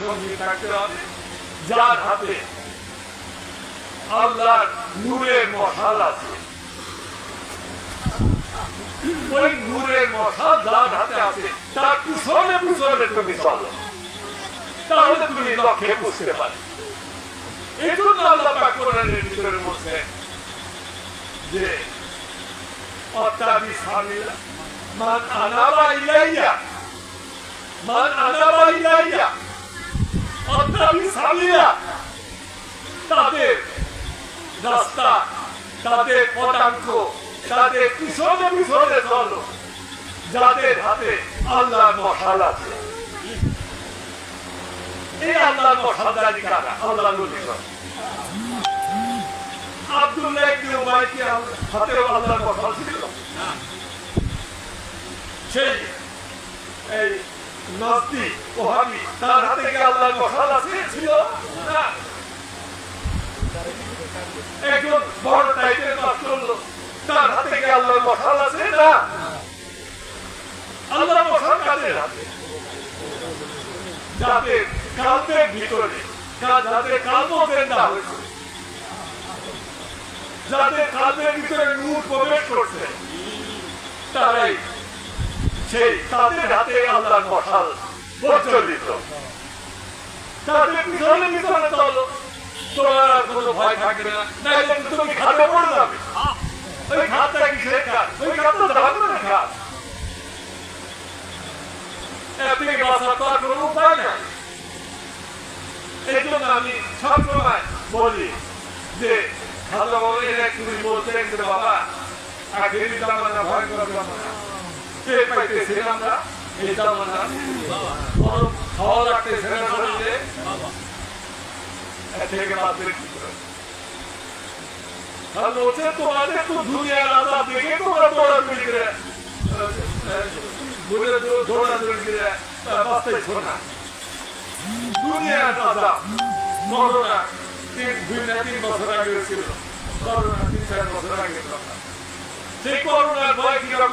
থাকতে হবে যার হাতে আল্লাহর নূরের মশাল আছে। ওই নূরের মশাল যার হাতে আছে তার পিছনে পিছনে তুমি চলো। তাহলে তুমি লক্ষ্যে বুঝতে পারবে এই জন্য আল্লাহ পাক কোরআনের ভিতরে বলছেন যে অত্যাবি সামিলা মান আনাবা ইলাইয়া মান আনাবা ইলাইয়া অত্যাবি সামিলা তাদের রাস্তা, তাদের পদাঙ্ক, তাদের পিছনে পিছনে চলো। যাদের হাতে আল্লাহর মশাল আছে। এই আল্লাহর মশালদারি কারা? আল্লাহ আব্দুল্লাহ ইবনে উমাইয়া কি আল- আল্লাহর মশাল ছিল? সেই, এই নাস্তি ওহাবি তার হাতে কি আল্লাহর মশাল ছিল? না। একজন বড় টাইপের করল। তার হাতে কি আল্লাহর মশাল আছে? না। আল্লাহর মশাল কাদের হাতে। যাদের কালবের ভিতরে যা- যাদের কালব হয়েছে যাদের কালবের ভিতরে নূর প্রবেশ করছে। তারাই সেই তাদের হাতে আল্লাহর মশাল প্রচলিত তাদের পিছনে পিছনে চলো। তোমার আর কোনো ভয় থাকবে না। নাইলে তুমি খাতে পড়ে যাবে। ওই খাতটা কিসের কাজ ওই খাত তো কাজ এর থেকে বাঁচার তো আর আমি সবসময় বলি যে ভালো বাবা বলছেন যে বাবা আখেরি জামানা ভয়ঙ্কর জামানা টের পাইতেছি আমরা। এই জামানা খাওয়া লাগতেছে না শরীরে থেকে বাঁচবে কি করে? আর বলছে তোমাদের তো দুনিয়ার আজাব দেখে তোমরা দৌড়াদৌড়ি করে ঘুরে দৌড়াদৌড়ি করে বাঁচতেছো না। দুনিয়ার আজাব করোনা তিন, দুই না তিন বছর আগে ছিল। করোনা তিন, চার বছর আগে সেই করোনার ভয় কীরকম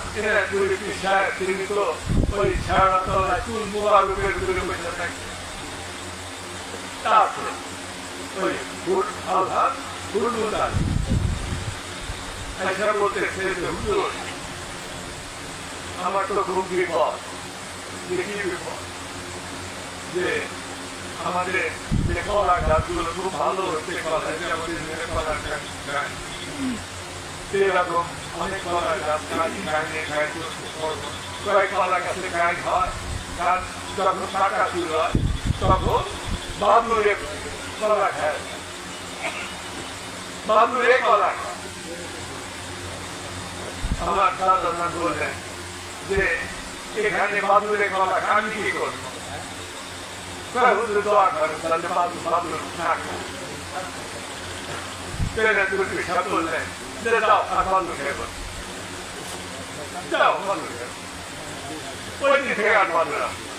করে না তাহলে তাই পাবে নিয়ে আসি তারপর আমার সাধারণ বললেন আমার আমি বল তাকে ভালো মাতি হাতা সেরা হাতা সেরা নাম ধরো নাই দাদা জানে ভাতিটা দেখছ না তত ভালো বুঝবে তোমার হ্যাঁ যদি আমার দাদা জানে খুব হ্যাঁ মতো কি করবে? তাকে বলছে যে বাবা সেরা এই খাইটা বাবা একলা না পারলে মনে করে হাজির করো করে নিয়ে পরে ধ্যান করে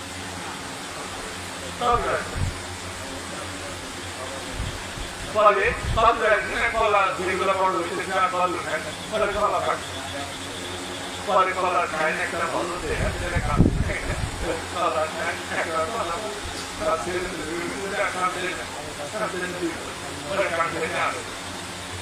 চলে গেছে যাই সেটা আমার বড় দাদি গ্রাম আপনারা বড় দাদি গ্রাম নামে কত জান না দাদি গ্রাম না ধান দাদি গ্রাম না ধান আমাদের ছাড়িয়ে গেলে ওই দাদি গ্রাম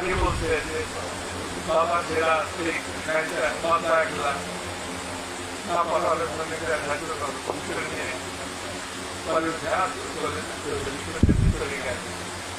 গিয়ে বসতে সেরা সেরা তুমি রাখ চলে যাবে চলে যাবে এরা করে আমার দাদি গ্রাম বলে এই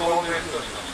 কমের জন্য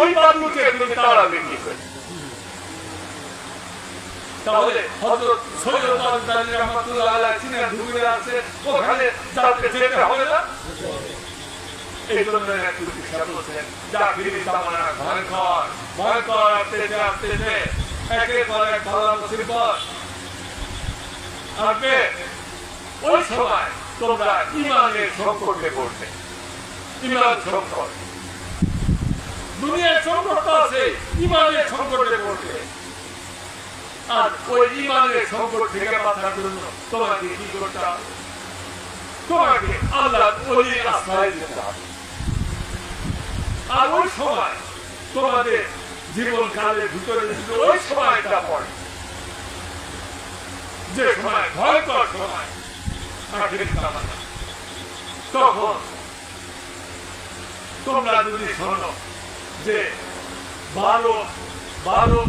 ওই বাদুরকে তুমি তাড়াবে কি করে। তাহলে হযরত সৈয়দ আলী রাহমাতুল্লাহ আলাইহি সিনা ঢুকে আছে, ওখানে তাকে যেতে হবে না? এই জন্য একটু শিক্ষা বলছেন যা ফিরি তামানা ভয়ঙ্কর ভয়ঙ্কর আসতেছে আসতেছে। একের পর এক ভালো মুসিবত। ওই সময় তোমরা ইমানের সংকটে পড়বে ইমান সংকট দুনিয়ার সংকট আছে ইমানের সংকটে পড়বে আর ওই ইমানের সংকট থেকে বাঁচার জন্য তোমাকে কি করতে হবে? তোমাকে আল্লাহ ওই আশ্রয় দিতে হবে। আর ওই সময় তোমাদের জীবন কালের ভিতরে ওই সময়টা পড়ে, যে সময় ভয়ঙ্কর সময় জামানা, তখন তোমরা যদি শোনো যে বারো বারো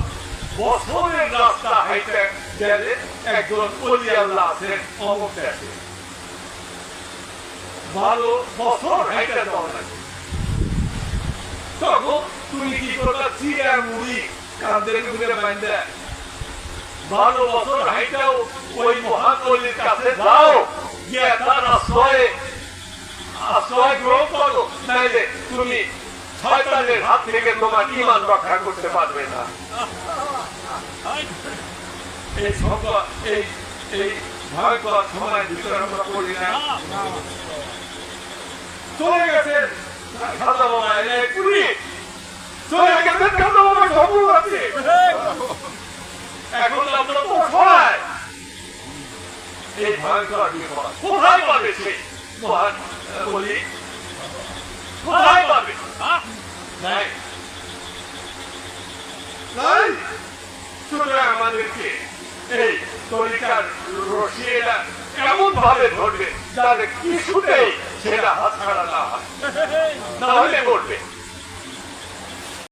বছরের রাস্তা হাইতে গেলে একজন অলি আছেন অমুক দেশে বারো বছর হাইতে যাওয়া লাগে তখন তুমি কি করবা চিরা মুড়ি কাঁদে ঘুরে বাইন্দে বারো বছর হাইটাও ওই মহান অলির কাছে তার আশ্রয়ে আশ্রয় গ্রহণ করো নাইলে তুমি শয়তানের হাত থেকে তোমার ইমান রক্ষা করতে পারবে না। এই সংকট এই এই ভয়ঙ্কর সময় ভিতরে আমরা করি না। চলে গেছেন খাতা এনে পুরি চলে গেছেন খাতা বাবা সবুজ আছে। এখন আমরা তো সবাই এই ভয়ঙ্কর বিপদ। কোথায় পাবে সে? মহান বলি। কোথায় পাবে? নাই। নাই? সুতরাং আমাদেরকে এই তরিকার রশিয়েরা এমন ভাবে ধরবে যাতে কিছুতেই সেটা হাত ছাড়া না হয়। না হলে করবে